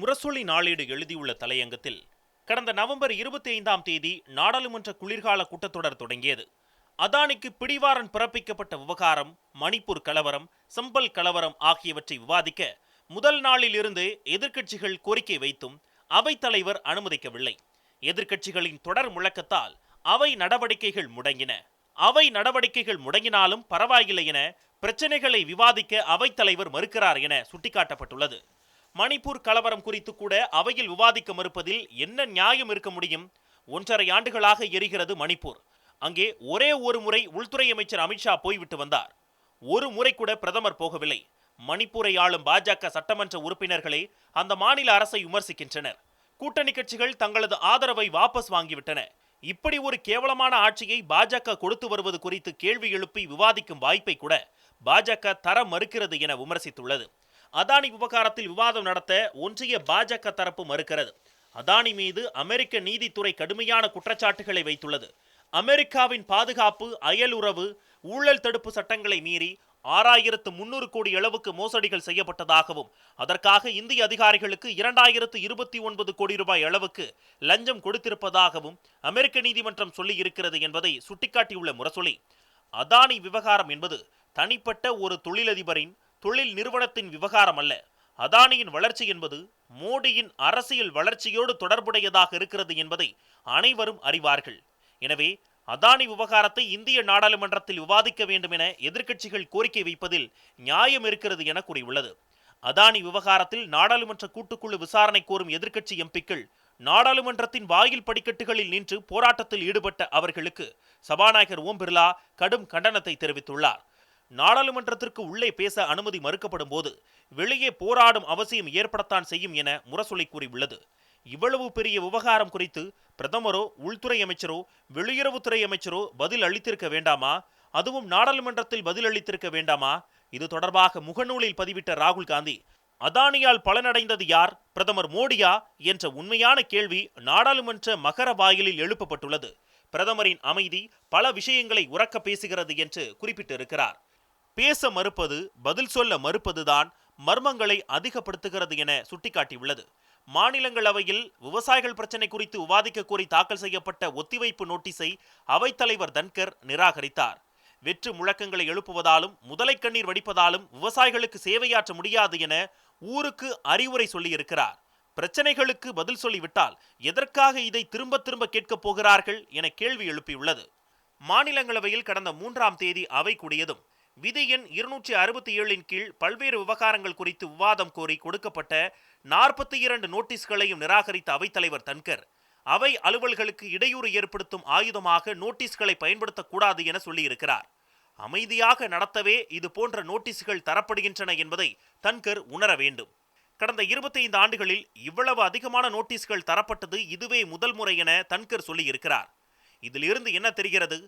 முரசொலி நாளேடு எழுதியுள்ள தலையங்கத்தில் கடந்த நவம்பர் இருபத்தி ஐந்தாம் தேதி நாடாளுமன்ற குளிர்கால கூட்டத்தொடர் தொடங்கியது. அதானிக்கு பிடிவாரன் பிறப்பிக்கப்பட்ட விவகாரம் மணிப்பூர் கலவரம் சம்பல் கலவரம் ஆகியவற்றை விவாதிக்க முதல் நாளிலிருந்து எதிர்க்கட்சிகள் கோரிக்கை வைத்தும் அவைத்தலைவர் அனுமதிக்கவில்லை. எதிர்க்கட்சிகளின் தொடர் முழக்கத்தால் அவை நடவடிக்கைகள் முடங்கின. அவை நடவடிக்கைகள் முடங்கினாலும் பரவாயில்லை என பிரச்சனைகளை விவாதிக்க அவைத்தலைவர் மறுக்கிறார் என சுட்டிக்காட்டப்பட்டுள்ளது. மணிப்பூர் கலவரம் குறித்து கூட அவையில் விவாதிக்க மறுப்பதில் என்ன நியாயம் இருக்க முடியும்? ஒன்றரை ஆண்டுகளாக எரிகிறது மணிப்பூர். அங்கே ஒரே ஒரு முறை உள்துறை அமைச்சர் அமித்ஷா போய்விட்டு வந்தார். ஒரு முறை கூட பிரதமர் போகவில்லை. மணிப்பூரை ஆளும் பாஜக சட்டமன்ற உறுப்பினர்களே அந்த மாநில அரசை விமர்சிக்கின்றனர். கூட்டணி கட்சிகள் தங்களது ஆதரவை வாபஸ் வாங்கிவிட்டன. இப்படி ஒரு கேவலமான ஆட்சியை பாஜக கொடுத்து வருவது குறித்து கேள்வி எழுப்பி விவாதிக்கும் வாய்ப்பை கூட பாஜக தர மறுக்கிறது என விமர்சித்துள்ளது. அதானி விவகாரத்தில் விவாதம் நடத்த ஒன்றிய பாஜக தரப்பு மறுக்கிறது. அதானி மீது அமெரிக்க நீதித்துறை கடுமையான குற்றச்சாட்டுகளை வைத்துள்ளது. அமெரிக்காவின் பாதுகாப்பு அயலுறவு ஊழல் தடுப்பு சட்டங்களை மீறி ஆறாயிரத்து முன்னூறு கோடி அளவுக்கு மோசடிகள் செய்யப்பட்டதாகவும் அதற்காக இந்திய அதிகாரிகளுக்கு இரண்டாயிரத்து இருபத்தி ஒன்பது கோடி ரூபாய் அளவுக்கு லஞ்சம் கொடுத்திருப்பதாகவும் அமெரிக்க நீதிமன்றம் சொல்லியிருக்கிறது என்பதை சுட்டிக்காட்டியுள்ள முரசொலி. அதானி விவகாரம் என்பது தனிப்பட்ட ஒரு தொழிலதிபரின் தொழில் நிறுவனத்தின் விவகாரம் அல்ல. அதானியின் வளர்ச்சி என்பது மோடியின் அரசியல் வளர்ச்சியோடு தொடர்புடையதாக இருக்கிறது என்பதை அனைவரும் அறிவார்கள். எனவே அதானி விவகாரத்தை இந்திய நாடாளுமன்றத்தில் விவாதிக்க வேண்டும் என எதிர்க்கட்சிகள் கோரிக்கை வைப்பதில் நியாயம் இருக்கிறது என கூறியுள்ளது. அதானி விவகாரத்தில் நாடாளுமன்ற கூட்டுக்குழு விசாரணை கோரும் எதிர்க்கட்சி எம்பிக்கள் நாடாளுமன்றத்தின் வாயில் படிக்கட்டுகளில் நின்று போராட்டத்தில் ஈடுபட்ட அவர்களுக்கு சபாநாயகர் ஓம் பிர்லா கடும் கண்டனத்தை தெரிவித்துள்ளார். நாடாளுமன்றத்திற்கு உள்ளே பேச அனுமதி மறுக்கப்படும் போது வெளியே போராடும் அவசியம் ஏற்படத்தான் செய்யும் என முரசொலி கூறியுள்ளது. இவ்வளவு பெரிய விவகாரம் குறித்து பிரதமரோ உள்துறை அமைச்சரோ வெளியுறவுத்துறை அமைச்சரோ பதில் அளித்திருக்க வேண்டாமா? அதுவும் நாடாளுமன்றத்தில் பதில் அளித்திருக்க வேண்டாமா? இது தொடர்பாக முகநூலில் பதிவிட்ட ராகுல் காந்தி அதானியால் பலனடைந்தது யார்? பிரதமர் மோடியா? என்ற உண்மையான கேள்வி நாடாளுமன்ற மகர வாயிலில் எழுப்பப்பட்டுள்ளது. பிரதமரின் அமைதி பல விஷயங்களை உறக்க பேசுகிறது என்று குறிப்பிட்டிருக்கிறார். பேச மறுப்பது பதில் சொல்ல மறுப்பதுதான் மர்மங்களை அதிகப்படுத்துகிறது என சுட்டிக்காட்டியுள்ளது. மாநிலங்களவையில் விவசாயிகள் பிரச்சினை குறித்து விவாதிக்க கோரி தாக்கல் செய்யப்பட்ட ஒத்திவைப்பு நோட்டீஸை அவைத்தலைவர் தன்கர் நிராகரித்தார். வெற்று முழக்கங்களை எழுப்புவதாலும் முதலை கண்ணீர் வடிப்பதாலும் விவசாயிகளுக்கு சேவையாற்ற முடியாது என ஊருக்கு அறிவுரை சொல்லியிருக்கிறார். பிரச்சனைகளுக்கு பதில் சொல்லிவிட்டால் எதற்காக இதை திரும்ப திரும்ப கேட்கப் போகிறார்கள் என கேள்வி எழுப்பியுள்ளது. மாநிலங்களவையில் கடந்த மூன்றாம் தேதி அவை கூடியதும் விதி எண் இருநூற்றி அறுபத்தி ஏழின் கீழ் பல்வேறு விவகாரங்கள் குறித்து விவாதம் கோரி கொடுக்கப்பட்ட நாற்பத்தி இரண்டு நோட்டீஸ்களையும் நிராகரித்த அவைத்தலைவர் தன்கர். அவை அலுவல்களுக்கு இடையூறு ஏற்படுத்தும் ஆயுதமாக நோட்டீஸ்களை பயன்படுத்தக்கூடாது என சொல்லியிருக்கிறார். அமைதியாக நடத்தவே இது போன்ற நோட்டீஸ்கள் தரப்படுகின்றன என்பதை தன்கர் உணர வேண்டும். கடந்த இருபத்தைந்து ஆண்டுகளில் இவ்வளவு அதிகமான நோட்டீஸ்கள் தரப்பட்டது இதுவே முதல் முறை என தன்கர் சொல்லியிருக்கிறார். இதிலிருந்து என்ன தெரிகிறது?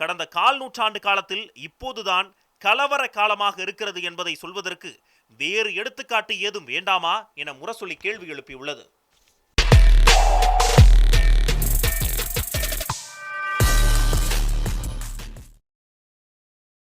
கடந்த கால் நூற்றாண்டு காலத்தில் இப்போதுதான் கலவர காலமாக இருக்கிறது என்பதை சொல்வதற்கு வேறு எடுத்துக்காட்டு ஏதும் வேண்டாமா என முரசொலி கேள்வி எழுப்பியுள்ளது.